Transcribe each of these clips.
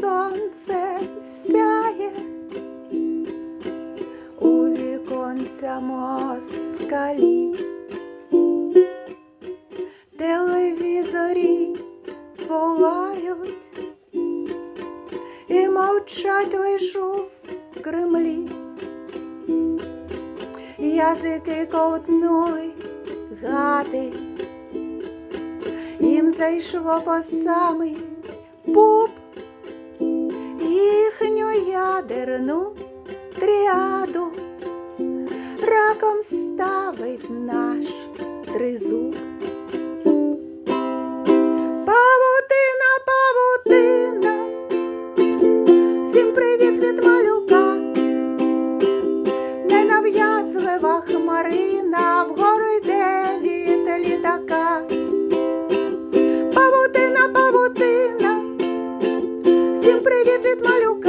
сонце сяє у віконця москалі, телевізорі волають і мовчать лишу в Кремлі, язики ковтнули гати, їм зайшло по самий пуп ядерну тріаду. Раком ставить наш тризуб. Павутина, павутина, всім привіт від малюка, ненав'язлива хмарина, вгору йде від літака. Павутина, павутина, всім привіт від малюка,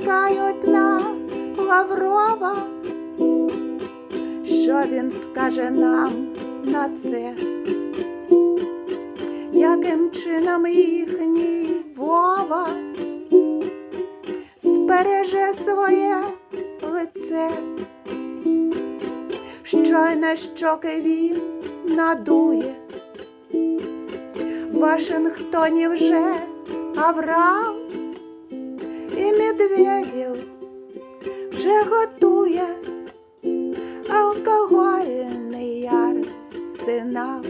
чекають на Лаврова, що він скаже нам на це, яким чином їхній Вова збереже своє лице, щойно щоки він надує. В Вашингтоні вже Авраам і медведів вже готує алкогольний. Павутина,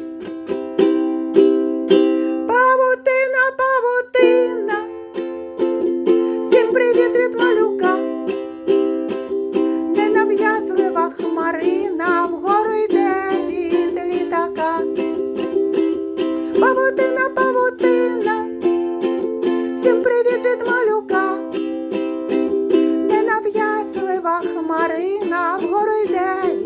в вгору йде.